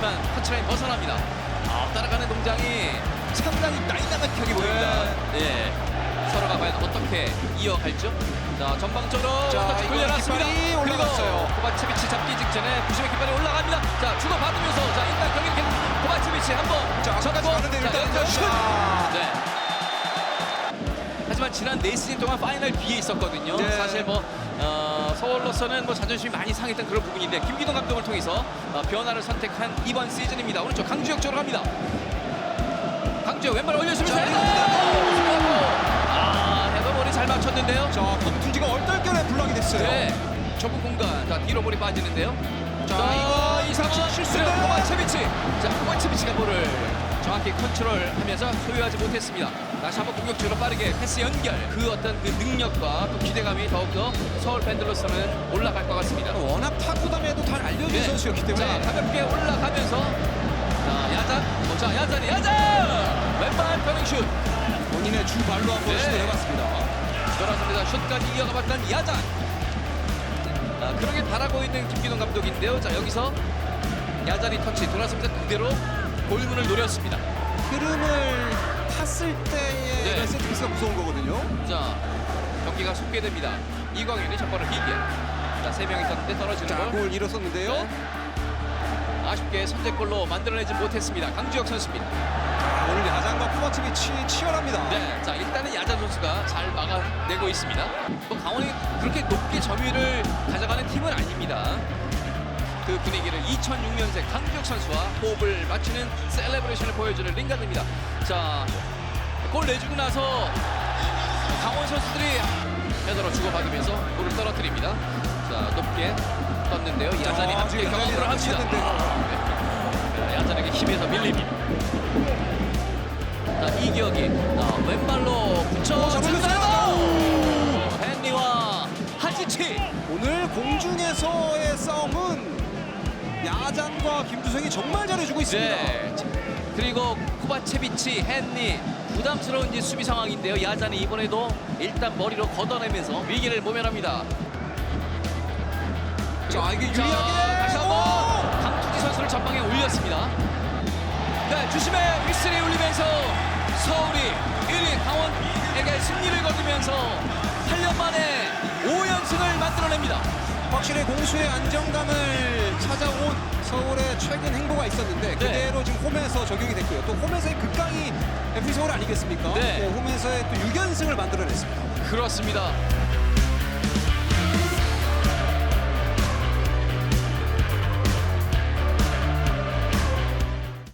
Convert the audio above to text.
터치라인 벗어납니다. 아, 따라가는 동작이 상당히 다이나믹하게 보입니다. 예. 서로가 과연 어떻게 이어갈죠? 자, 전방적으로 자, 터치 돌려놨습니다. 올라갔어요. 코바체비치 잡기 직전에 90의 깃발이 올라갑니다. 자, 주고받으면서 자, 일단 경기 코바체비치 한번 자, 잡고 가는데 자, 일단 연결 슛! 자. 네. 하지만 지난 네 시즌 동안 파이널 B에 있었거든요. 네. 사실 뭐 어, 서울로서는 뭐 자존심이 많이 상했던 그런 부분인데 김기동 감독을 통해서 어, 변화를 선택한 이번 시즌입니다. 오른쪽 강주혁 쪽으로 갑니다. 강주혁 왼발 올려주면서 자, 헤더! 아, 헤더볼이 잘 맞췄는데요. 자, 검tun지가 얼떨결에 블락이 됐어요. 네. 좁은 공간. 자, 뒤로 볼이 빠지는데요. 자, 이거 이 상황 실수, 실수인데요. 코바체비치. 정확히 컨트롤하면서 소유하지 못했습니다. 다시 한번 공격적으로 빠르게 패스 연결. 그 어떤 그 능력과 또 기대감이 더욱더 서울 팬들로서는 올라갈 것 같습니다. 워낙 탁구담에도 잘 알려진 네. 선수였기 때문에 자, 가볍게 올라가면서 자, 야잔. 어, 자, 야잔이 야잔! 왼발 변행슛. 본인의 주 발로 한번 네. 시도해봤습니다. 돌아섭니다. 슛까지 이어가봤던 야잔. 아, 그러게 바라고 있는 김기동 감독인데요. 자 여기서 야잔이 터치 돌아섭니다. 그대로 골문을 노렸습니다. 흐름을 탔을 때의 네. 이런 세트피스가 무서운 거거든요. 자 경기가 속게됩니다. 이광현이 첫 번을 길게. 자 세 명이 떴는데 떨어지는 자, 걸골 잃었었는데요. 네. 아쉽게 선제골로 만들어내지 못했습니다. 강주혁 선수입니다. 자, 오늘 야장과 코바치비치 치열합니다. 네, 자 일단은 야잔 선수가 잘 막아내고 있습니다. 뭐 강원이 그렇게 높게 점유를 가져가는 팀은 아닙니다. 그 분위기를 2006년생 강주혁 선수와 호흡을 맞추는 셀레브레이션을 보여주는 링가드입니다. 자, 골 내주고 나서 강원 선수들이 헤더로 주고받으면서 골을 떨어뜨립니다. 자, 높게 떴는데요. 야잔이 아, 함께 경험을 합니다. 네, 야잔에게 힘에서 밀립니다. 자, 이기혁이 자, 왼발로 붙여주나요? 헨리와 하지치. 오늘 공중에서의 싸움은 야잔과 김두성이 정말 잘해주고 있습니다. 네. 그리고 코바체비치, 헨리 부담스러운 이제 수비 상황인데요. 야잔이 이번에도 일단 머리로 걷어내면서 위기를 모면합니다. 자, 이게 자, 유리하게 다시 오! 한번 강투지 선수를 전방에 올렸습니다. 네, 주심의 휘슬이 울리면서 서울이 1위 강원에게 승리를 거두면서 8년 만에 5연승을 만들어냅니다. 확실히 공수의 안정감을 최근 행보가 있었는데 그대로 지금 홈에서 적용이 됐고요. 또 홈에서의 극강이 FC 서울 아니겠습니까? 네. 홈에서의 또 6연승을 만들어냈습니다. 그렇습니다.